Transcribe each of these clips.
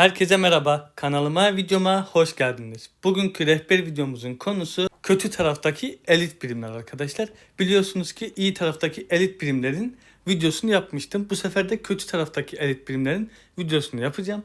Herkese merhaba. Kanalıma, videoma hoş geldiniz. Bugünkü rehber videomuzun konusu kötü taraftaki elit birimler arkadaşlar. Biliyorsunuz ki iyi taraftaki elit birimlerin videosunu yapmıştım. Bu sefer de kötü taraftaki elit birimlerin videosunu yapacağım.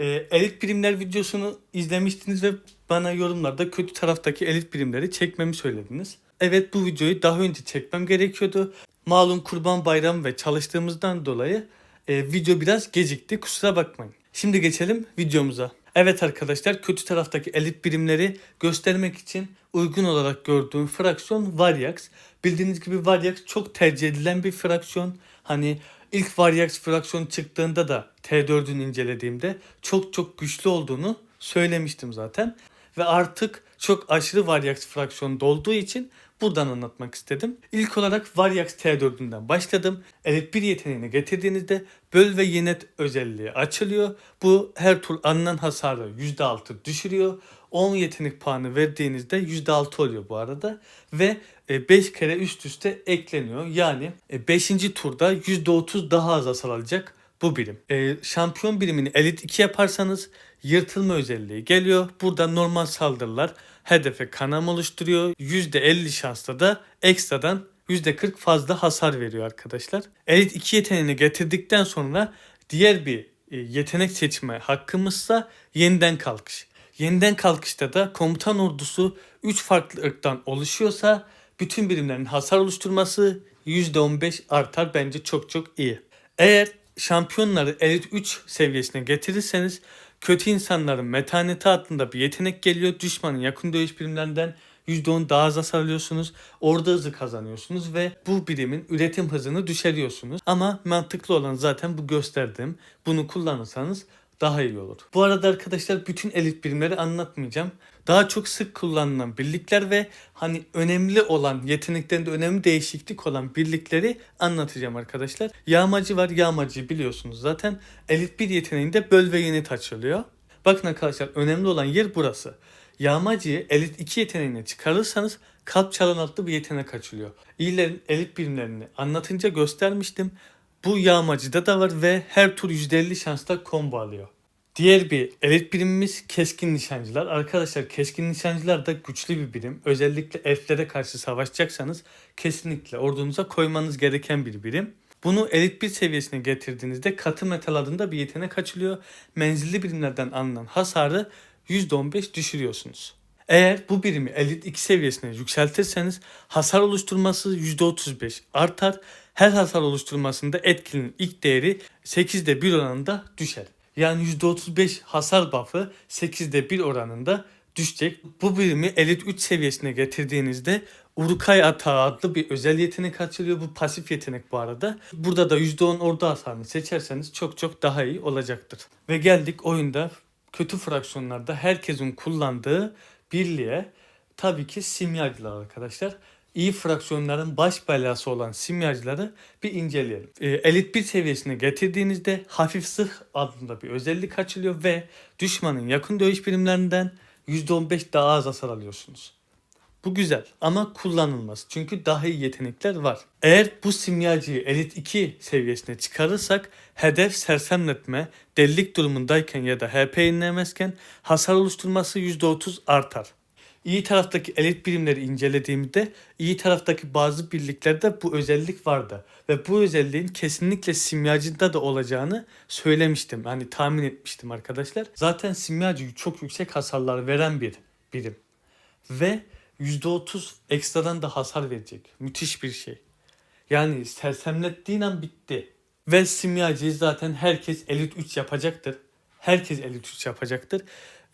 Ee, elit birimler videosunu izlemiştiniz ve bana yorumlarda kötü taraftaki elit birimleri çekmemi söylediniz. Evet bu videoyu daha önce çekmem gerekiyordu. Malum kurban bayramı ve çalıştığımızdan dolayı e, video biraz gecikti kusura bakmayın. Şimdi geçelim videomuza. Evet arkadaşlar kötü taraftaki elit birimleri göstermek için uygun olarak gördüğüm fraksiyon Varyax. Bildiğiniz gibi Varyax çok tercih edilen bir fraksiyon. Hani ilk Varyax fraksiyon çıktığında da T4'ünü incelediğimde çok çok güçlü olduğunu söylemiştim zaten. Ve artık çok aşırı Varyax fraksiyonu olduğu için buradan anlatmak istedim. İlk olarak Varyax T4'ünden başladım. Elit bir yeteneğini getirdiğinizde böl ve yenet özelliği açılıyor. Bu her tur alınan hasarı %6 düşürüyor. 10 yetenek puanı verdiğinizde %6 oluyor bu arada. Ve 5 kere üst üste ekleniyor. Yani 5. turda %30 daha az hasar alacak bu birim. E, şampiyon birimini elit 2 yaparsanız yırtılma özelliği geliyor. Burada normal saldırılar hedefe kanam oluşturuyor. %50 şansla da ekstradan %40 fazla hasar veriyor arkadaşlar. Elit 2 yeteneğini getirdikten sonra diğer bir e, yetenek seçme hakkımızsa yeniden kalkış. Yeniden kalkışta da komutan ordusu 3 farklı ırktan oluşuyorsa bütün birimlerin hasar oluşturması %15 artar bence çok çok iyi. Eğer şampiyonları elit 3 seviyesine getirirseniz kötü insanların metaneti adında bir yetenek geliyor. Düşmanın yakın dövüş birimlerinden %10 daha az hasar alıyorsunuz. Orada hızı kazanıyorsunuz ve bu birimin üretim hızını düşürüyorsunuz. Ama mantıklı olan zaten bu gösterdiğim. Bunu kullanırsanız daha iyi olur. Bu arada arkadaşlar bütün elit birimleri anlatmayacağım. Daha çok sık kullanılan birlikler ve hani önemli olan yeteneklerinde önemli değişiklik olan birlikleri anlatacağım arkadaşlar. Yağmacı var. Yağmacıyı biliyorsunuz zaten. Elit bir yeteneğinde böl ve yenit açılıyor. Bakın arkadaşlar önemli olan yer burası. Yağmacıyı elit 2 yeteneğine çıkarırsanız kalp çalan adlı bir yetenek açılıyor. İyilerin elit birimlerini anlatınca göstermiştim. Bu yağmacıda da var ve her tur %50 şansla combo alıyor. Diğer bir elit birimimiz keskin nişancılar. Arkadaşlar keskin nişancılar da güçlü bir birim. Özellikle elflere karşı savaşacaksanız kesinlikle ordunuza koymanız gereken bir birim. Bunu elit bir seviyesine getirdiğinizde katı metal adında bir yetenek açılıyor. Menzilli birimlerden alınan hasarı %15 düşürüyorsunuz. Eğer bu birimi elit 2 seviyesine yükseltirseniz hasar oluşturması %35 artar. Her hasar oluşturmasında etkinin ilk değeri 8'de 1 oranında düşer. Yani %35 hasar buff'ı 8'de 1 oranında düşecek. Bu birimi elit 3 seviyesine getirdiğinizde Urukay Atağı adlı bir özel yetenek açılıyor. Bu pasif yetenek bu arada. Burada da %10 ordu hasarını seçerseniz çok çok daha iyi olacaktır. Ve geldik oyunda kötü fraksiyonlarda herkesin kullandığı birliğe tabii ki simyacılar arkadaşlar. İyi fraksiyonların baş belası olan simyacıları bir inceleyelim. E, elit 1 seviyesine getirdiğinizde hafif zırh adında bir özellik açılıyor ve düşmanın yakın dövüş birimlerinden %15 daha az hasar alıyorsunuz. Bu güzel ama kullanılmaz. Çünkü daha iyi yetenekler var. Eğer bu simyacıyı elit 2 seviyesine çıkarırsak hedef sersemletme, delilik durumundayken ya da HP inlemezken hasar oluşturması %30 artar. İyi taraftaki elit birimleri incelediğimde iyi taraftaki bazı birliklerde bu özellik vardı. Ve bu özelliğin kesinlikle simyacıda da olacağını söylemiştim. Hani tahmin etmiştim arkadaşlar. Zaten simyacı çok yüksek hasarlar veren bir birim. Ve %30 ekstradan da hasar verecek. Müthiş bir şey. Yani sersemlettiğin an bitti. Ve simyacıyı zaten herkes elit 3 yapacaktır. Herkes elit 3 yapacaktır.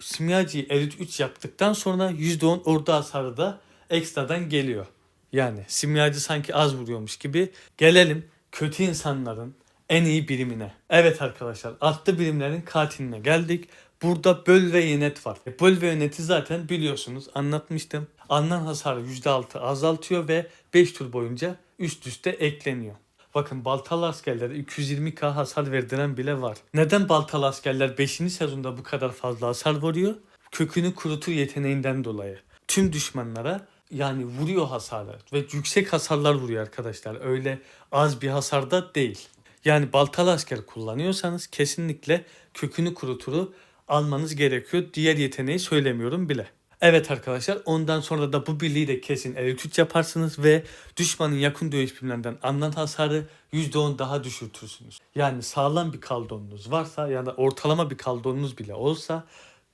Simyacıyı elit 3 yaptıktan sonra %10 ordu hasarı da ekstradan geliyor. Yani simyacı sanki az vuruyormuş gibi. Gelelim kötü insanların en iyi birimine. Evet arkadaşlar atlı birimlerin katiline geldik. Burada böl ve yenet var. E, Böl ve yeneti zaten biliyorsunuz anlatmıştım. Alınan hasarı %6 azaltıyor ve 5 tur boyunca üst üste ekleniyor. Bakın baltalı askerlere 220k hasar verdiren bile var. Neden baltalı askerler 5. sezonda bu kadar fazla hasar vuruyor? Kökünü kurutur yeteneğinden dolayı. Tüm düşmanlara yani vuruyor hasarı ve yüksek hasarlar vuruyor arkadaşlar. Öyle az bir hasarda değil. Yani baltalı asker kullanıyorsanız kesinlikle kökünü kuruturu almanız gerekiyor. Diğer yeteneği söylemiyorum bile. Evet arkadaşlar ondan sonra da bu birliği de kesin elektrik yaparsınız ve düşmanın yakın dövüş birimlerinden alınan hasarı %10 daha düşürtürsünüz. Yani sağlam bir kaldonunuz varsa ya da ortalama bir kaldonunuz bile olsa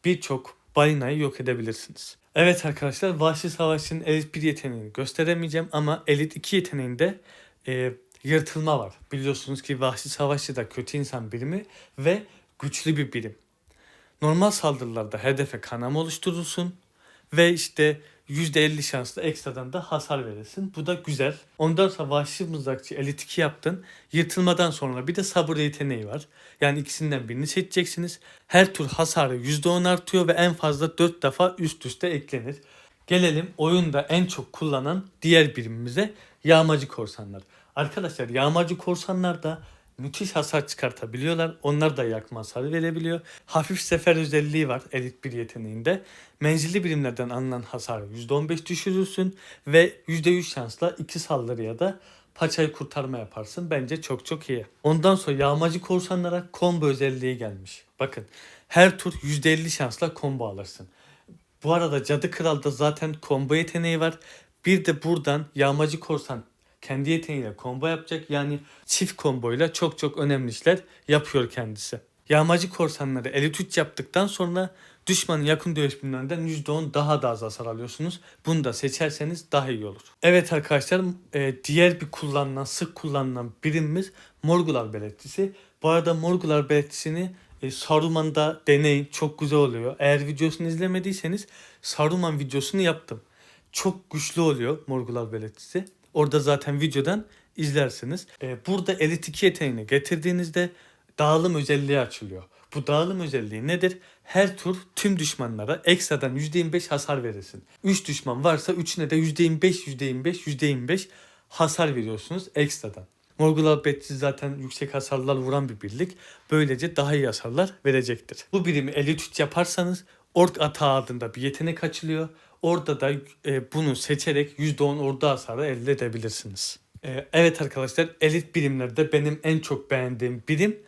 birçok balinayı yok edebilirsiniz. Evet arkadaşlar Vahşi Savaşçı'nın elit 1 yeteneğini gösteremeyeceğim ama elit 2 yeteneğinde e, yırtılma var. Biliyorsunuz ki Vahşi Savaşçı da kötü insan birimi ve güçlü bir birim. Normal saldırılarda hedefe kanama oluşturulsun ve işte %50 şansla ekstradan da hasar verirsin. Bu da güzel. Ondan sonra vahşi mızrakçı elit 2 yaptın. Yırtılmadan sonra bir de sabır yeteneği var. Yani ikisinden birini seçeceksiniz. Her tur hasarı %10 artıyor ve en fazla 4 defa üst üste eklenir. Gelelim oyunda en çok kullanan diğer birimimize yağmacı korsanlar. Arkadaşlar yağmacı korsanlar da müthiş hasar çıkartabiliyorlar. Onlar da yakma hasarı verebiliyor. Hafif sefer özelliği var elit bir yeteneğinde. Menzilli birimlerden alınan hasarı %15 düşürürsün ve %100 şansla iki saldırıya da paçayı kurtarma yaparsın. Bence çok çok iyi. Ondan sonra yağmacı korsanlara combo özelliği gelmiş. Bakın her tur %50 şansla combo alırsın. Bu arada Cadı Kral'da zaten combo yeteneği var. Bir de buradan yağmacı korsan kendi yeteneğiyle combo yapacak. Yani çift komboyla çok çok önemli işler yapıyor kendisi. Yağmacı korsanları elit 3 yaptıktan sonra düşmanın yakın dövüş birimlerinden %10 daha da az hasar alıyorsunuz. Bunu da seçerseniz daha iyi olur. Evet arkadaşlar e, diğer bir kullanılan sık kullanılan birimimiz Morgular Belirtisi. Bu arada Morgular Belirtisini e, Saruman'da deneyin. Çok güzel oluyor. Eğer videosunu izlemediyseniz Saruman videosunu yaptım. Çok güçlü oluyor Morgular Belirtisi. Orada zaten videodan izlersiniz. Ee, burada elit 2 yeteneğini getirdiğinizde dağılım özelliği açılıyor. Bu dağılım özelliği nedir? Her tur tüm düşmanlara ekstradan %25 hasar verirsin. 3 düşman varsa 3'üne de %25, %25, %25 hasar veriyorsunuz ekstradan. Morgul Betçi zaten yüksek hasarlar vuran bir birlik. Böylece daha iyi hasarlar verecektir. Bu birimi 53 yaparsanız Ork Atağı adında bir yetenek açılıyor. Orada da e, bunu seçerek %10 ordu hasarı elde edebilirsiniz. E, evet arkadaşlar elit birimlerde benim en çok beğendiğim birim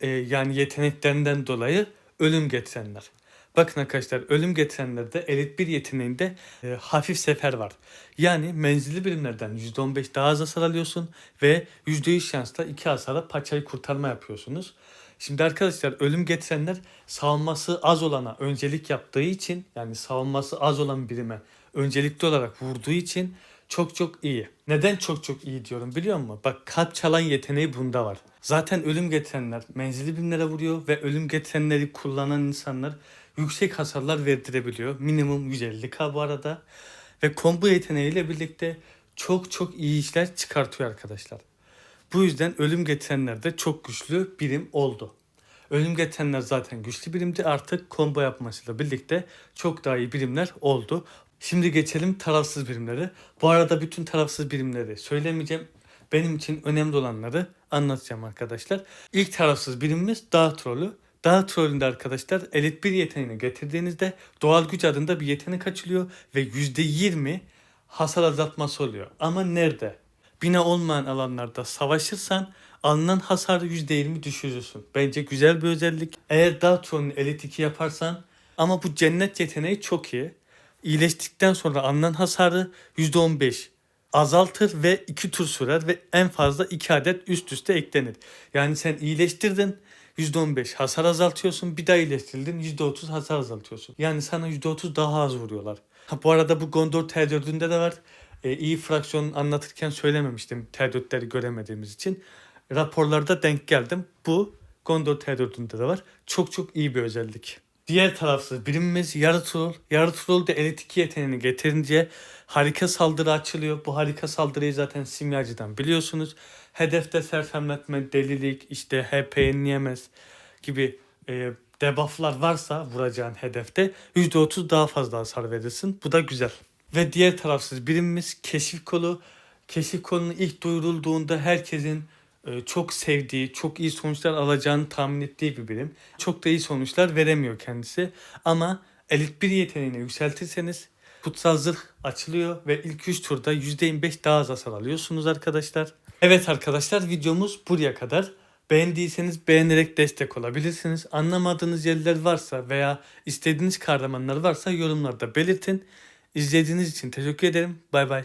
e, yani yeteneklerinden dolayı ölüm getirenler. Bakın arkadaşlar ölüm getirenlerde elit bir yeteneğinde e, hafif sefer var. Yani menzilli birimlerden %15 daha az hasar alıyorsun ve %100 şansla 2 hasara paçayı kurtarma yapıyorsunuz. Şimdi arkadaşlar ölüm getirenler savunması az olana öncelik yaptığı için yani savunması az olan birime öncelikli olarak vurduğu için çok çok iyi. Neden çok çok iyi diyorum biliyor musun? Bak kalp çalan yeteneği bunda var. Zaten ölüm getirenler menzilli birimlere vuruyor ve ölüm getirenleri kullanan insanlar yüksek hasarlar verdirebiliyor. Minimum 150k bu arada. Ve combo yeteneğiyle birlikte çok çok iyi işler çıkartıyor arkadaşlar. Bu yüzden ölüm getirenler de çok güçlü birim oldu. Ölüm getirenler zaten güçlü birimdi. Artık combo yapmasıyla birlikte çok daha iyi birimler oldu. Şimdi geçelim tarafsız birimlere. Bu arada bütün tarafsız birimleri söylemeyeceğim. Benim için önemli olanları anlatacağım arkadaşlar. İlk tarafsız birimimiz dağ trolü. Dağ trollünde arkadaşlar elit bir yeteneğini getirdiğinizde doğal güç adında bir yetenek açılıyor ve %20 hasar azaltması oluyor. Ama nerede? Bina olmayan alanlarda savaşırsan alınan hasarı %20 düşürürsün. Bence güzel bir özellik. Eğer dağ trollünü elit 2 yaparsan ama bu cennet yeteneği çok iyi. İyileştikten sonra alınan hasarı %15 azaltır ve 2 tur sürer ve en fazla 2 adet üst üste eklenir. Yani sen iyileştirdin %15 hasar azaltıyorsun bir daha iyileştirdin %30 hasar azaltıyorsun. Yani sana %30 daha az vuruyorlar. Ha, bu arada bu Gondor T4'ünde de var. E, iyi fraksiyon anlatırken söylememiştim T4'leri göremediğimiz için. Raporlarda denk geldim. Bu Gondor T4'ünde de var. Çok çok iyi bir özellik. Diğer tarafsız birimimiz. Yarı Troll de elit 2 yeteneğini getirince harika saldırı açılıyor. Bu harika saldırıyı zaten simyacıdan biliyorsunuz. Hedefte sersemletme, delilik, işte HP yenileyemez gibi e, debufflar varsa vuracağın hedefte %30 daha fazla hasar verirsin. Bu da güzel. Ve diğer tarafsız birimimiz keşif kolu. Keşif kolunun ilk duyurulduğunda herkesin e, çok sevdiği, çok iyi sonuçlar alacağını tahmin ettiği bir birim. Çok da iyi sonuçlar veremiyor kendisi. Ama elit bir yeteneğini yükseltirseniz kutsal zırh açılıyor ve ilk 3 turda %25 daha az hasar alıyorsunuz arkadaşlar. Evet arkadaşlar videomuz buraya kadar. Beğendiyseniz beğenerek destek olabilirsiniz. Anlamadığınız yerler varsa veya istediğiniz kahramanlar varsa yorumlarda belirtin. İzlediğiniz için teşekkür ederim. Bay bay.